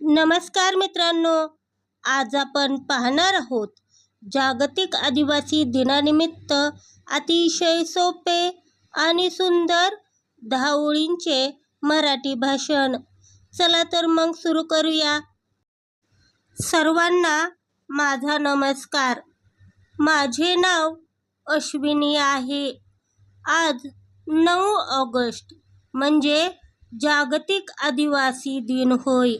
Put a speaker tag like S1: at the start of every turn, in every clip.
S1: नमस्कार मित्रांनो आज आपण पाहणार आहोत जागतिक आदिवासी दिनानिमित्त अतिशय सोपे आणि सुंदर दहा ओळींचे मराठी भाषण. चला तर मग सुरू करूया. सर्वांना माझा नमस्कार. माझे नाव अश्विनी आहे. आज नऊ ऑगस्ट म्हणजे जागतिक आदिवासी दिन होय.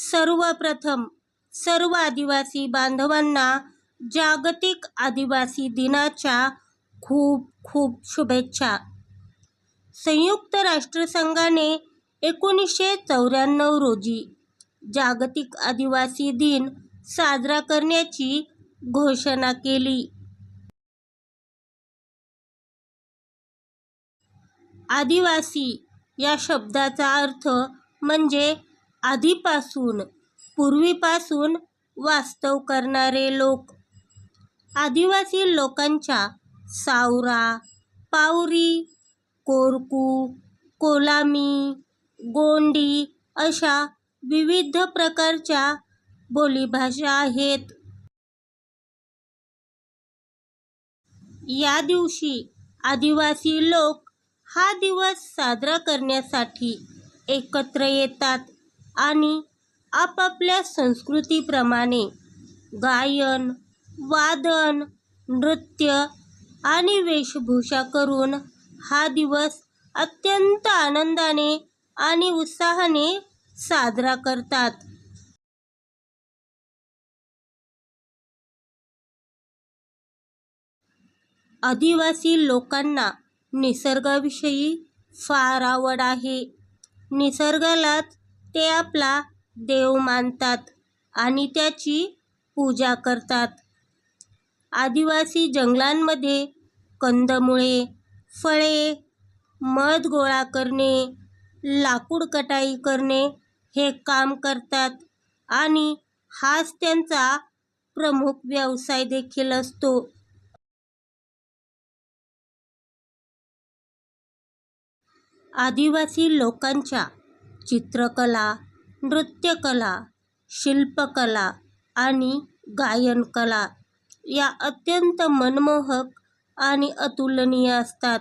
S1: सर्वप्रथम सर्व आदिवासी बांधवांना जागतिक आदिवासी दिनाच्या खूप खूप शुभेच्छा. संयुक्त राष्ट्रसंघाने एकोणीसशे चौऱ्याण्णव रोजी जागतिक आदिवासी दिन साजरा करण्याची घोषणा केली. आदिवासी या शब्दाचा अर्थ म्हणजे आधीपासून पूर्वीपासून वास्तव करणारे लोक. आदिवासी लोकांच्या सावरा पावरी कोरकू कोलामी गोंडी अशा विविध प्रकारच्या बोलीभाषा आहेत. या दिवशी आदिवासी लोक हा दिवस साजरा करण्यासाठी एकत्र येतात. आणि आपापल्या संस्कृतीप्रमाणे गायन वादन नृत्य आणि वेशभूषा करून हा दिवस अत्यंत आनंदाने आणि उत्साहाने साजरा करतात. आदिवासी लोकांना निसर्गाविषयी फार आवड आहे. निसर्गालाच ते आपला देव मानतात आणि त्याची पूजा करतात. आदिवासी जंगलांमध्ये कंदमुळे फळे मध गोळा करणे लाकूड कटाई करणे हे काम करतात आणि हाच त्यांचा प्रमुख व्यवसाय देखील असतो. आदिवासी लोकांच्या चित्रकला नृत्यकला शिल्पकला आणि गायनकला या अत्यंत मनमोहक आणि अतुलनीय असतात.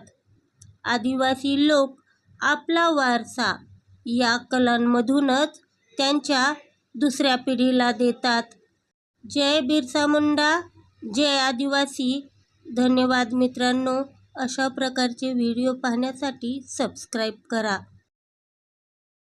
S1: आदिवासी लोक आपला वारसा या कलांमधूनच त्यांच्या दुसऱ्या पिढीला देतात. जय बिरसा मुंडा जय आदिवासी. धन्यवाद मित्रांनो. अशा प्रकारचे व्हिडिओ पाहण्यासाठी सबस्क्राईब करा.